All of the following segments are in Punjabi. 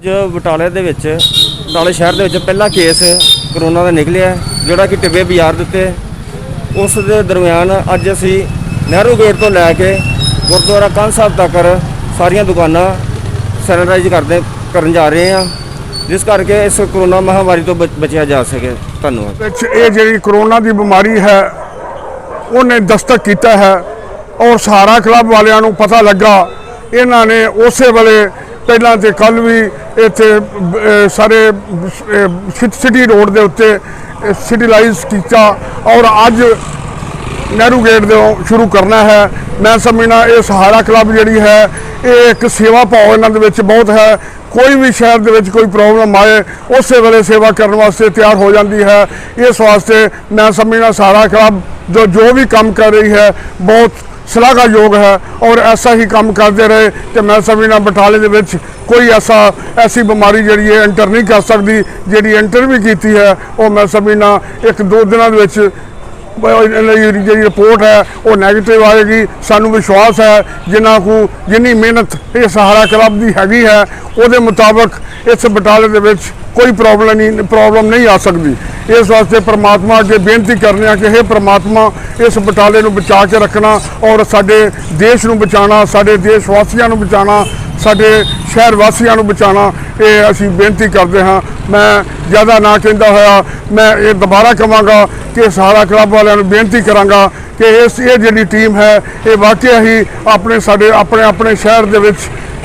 ਜੋ ਬਟਾਲੇ ਦੇ ਵਿੱਚ, ਬਟਾਲੇ ਸ਼ਹਿਰ ਦੇ ਵਿੱਚ ਪਹਿਲਾ ਕੇਸ ਕਰੋਨਾ ਦਾ ਨਿਕਲਿਆ, ਜਿਹੜਾ ਕਿ ਟਿੱਬੇ ਬਾਜ਼ਾਰ ਦੇ ਉੱਤੇ। ਉਸ ਦੇ ਦਰਮਿਆਨ ਅੱਜ ਅਸੀਂ ਨਹਿਰੂ ਗੇਟ ਤੋਂ ਲੈ ਕੇ ਗੁਰਦੁਆਰਾ ਕੰਨ ਸਾਹਿਬ ਤੱਕ ਸਾਰੀਆਂ ਦੁਕਾਨਾਂ ਸੈਨੇਟਾਈਜ਼ ਕਰਦੇ, ਕਰਨ ਜਾ ਰਹੇ ਹਾਂ। ਜਿਸ ਕਰਕੇ ਇਸ ਕਰੋਨਾ ਮਹਾਮਾਰੀ ਤੋਂ ਬਚ- ਬਚਿਆ ਜਾ ਸਕੇ। ਧੰਨਵਾਦ। ਵਿੱਚ ਇਹ ਜਿਹੜੀ ਕਰੋਨਾ ਦੀ ਬਿਮਾਰੀ ਹੈ, ਉਹਨੇ ਦਸਤਕ ਕੀਤਾ ਹੈ ਔਰ ਸਹਾਰਾ ਕਲੱਬ ਵਾਲਿਆਂ ਨੂੰ ਪਤਾ ਲੱਗਾ। ਇਹਨਾਂ ਨੇ ਉਸੇ ਵੇਲੇ ਪਹਿਲਾਂ ਤੇ ਕੱਲ ਵੀ ਇੱਥੇ ਸਾਰੇ ਸਿਟੀ ਰੋਡ ਦੇ ਉੱਤੇ ਸਿਟੀਲਾਈਜ਼ ਕੀਤਾ ਔਰ ਅੱਜ ਨਹਿਰੂ ਗੇਟ ਤੋਂ ਸ਼ੁਰੂ ਕਰਨਾ ਹੈ। ਮੈਂ ਸਮਝਣਾ ਇਹ ਸਹਾਰਾ ਕਲੱਬ ਜਿਹੜੀ ਹੈ, ਇਹ ਇੱਕ ਸੇਵਾ ਭਾਵ ਇਹਨਾਂ ਦੇ ਵਿੱਚ ਬਹੁਤ ਹੈ। ਕੋਈ ਵੀ ਸ਼ਹਿਰ ਦੇ ਵਿੱਚ ਕੋਈ ਪ੍ਰੋਬਲਮ ਆਏ, ਉਸੇ ਵੇਲੇ ਸੇਵਾ ਕਰਨ ਵਾਸਤੇ ਤਿਆਰ ਹੋ ਜਾਂਦੀ ਹੈ। ਇਸ ਵਾਸਤੇ ਮੈਂ ਸਮਝਣਾ ਸਹਾਰਾ ਕਲੱਬ ਜੋ ਜੋ ਵੀ ਕੰਮ ਕਰ ਰਹੀ ਹੈ, ਬਹੁਤ ਸ਼ਲਾਘਾਯੋਗ ਹੈ ਔਰ ਐਸਾ ਹੀ ਕੰਮ ਕਰਦੇ ਰਹੇ ਤੇ ਮੈਂ ਸਮਝਣਾ ਬਟਾਲੇ ਦੇ ਵਿੱਚ ਕੋਈ ਐਸਾ, ਐਸੀ ਬਿਮਾਰੀ ਜਿਹੜੀ ਹੈ ਐਂਟਰ ਨਹੀਂ ਕਰ ਸਕਦੀ, ਜਿਹੜੀ ਐਂਟਰ ਵੀ ਕੀਤੀ ਹੈ, ਉਹ ਮੈਂ ਸਮਝਣਾ ਇੱਕ ਦੋ ਦਿਨਾਂ ਦੇ ਵਿੱਚ ਇਹਨਾਂ ਦੀ ਜਿਹੜੀ ਰਿਪੋਰਟ ਹੈ, ਉਹ 네ਗੇਟਿਵ ਆਏਗੀ। ਸਾਨੂੰ ਵਿਸ਼ਵਾਸ ਹੈ ਜਿਨ੍ਹਾਂ ਕੋ, ਜਿੰਨੀ ਮਿਹਨਤ ਇਹ ਸਹਾਰਾ ਕਲੱਬ ਦੀ ਹੈਗੀ ਹੈ, ਉਹਦੇ ਮੁਤਾਬਕ ਇਸ ਬਟਾਲੇ ਦੇ ਵਿੱਚ ਕੋਈ ਪ੍ਰੋਬਲਮ ਨਹੀਂ ਪ੍ਰੋਬਲਮ ਨਹੀਂ ਆ ਸਕਦੀ। ਇਸ ਵਾਸਤੇ ਪ੍ਰਮਾਤਮਾ ਅੱਗੇ ਬੇਨਤੀ ਕਰਨੇ ਆ ਕਿ ਇਹ ਪ੍ਰਮਾਤਮਾ, ਇਸ ਬਟਾਲੇ ਨੂੰ ਬਚਾ ਕੇ ਰੱਖਣਾ ਔਰ ਸਾਡੇ ਦੇਸ਼ ਨੂੰ ਬਚਾਉਣਾ, ਸਾਡੇ ਦੇਸ਼ ਵਾਸੀਆਂ ਨੂੰ ਬਚਾਉਣਾ, ਸਾਡੇ ਸ਼ਹਿਰ ਵਾਸੀਆਂ ਨੂੰ ਬਚਾਉਣਾ, ਇਹ ਅਸੀਂ ਬੇਨਤੀ ਕਰਦੇ ਹਾਂ। ਮੈਂ ਜ਼ਿਆਦਾ ਨਾ ਕਹਿੰਦਾ ਹੋਇਆ, ਮੈਂ ਇਹ ਦੁਬਾਰਾ ਕਹਾਂਗਾ ਕਿ ਸਾਰਾ ਕਲੱਬ ਵਾਲਿਆਂ ਨੂੰ ਬੇਨਤੀ ਕਰਾਂਗਾ ਕਿ ਇਸ, ਇਹ ਜਿਹੜੀ ਟੀਮ ਹੈ, ਇਹ ਵਾਕਿਆ ਹੀ ਆਪਣੇ ਸਾਡੇ, ਆਪਣੇ ਆਪਣੇ ਸ਼ਹਿਰ ਦੇ ਵਿੱਚ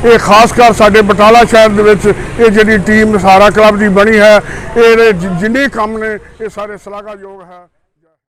ਇਹ ਖਾਸ ਕਰ ਸਾਡੇ ਬਟਾਲਾ ਸ਼ਹਿਰ ਦੇ ਵਿੱਚ ਇਹ ਜਿਹੜੀ ਟੀਮ ਸਾਰਾ ਕਲੱਬ ਦੀ ਬਣੀ ਹੈ, ਇਹ ਜਿੰਨੇ ਕੰਮ ਨੇ, ਇਹ ਸਾਰੇ ਸ਼ਲਾਘਾਯੋਗ ਹੈ।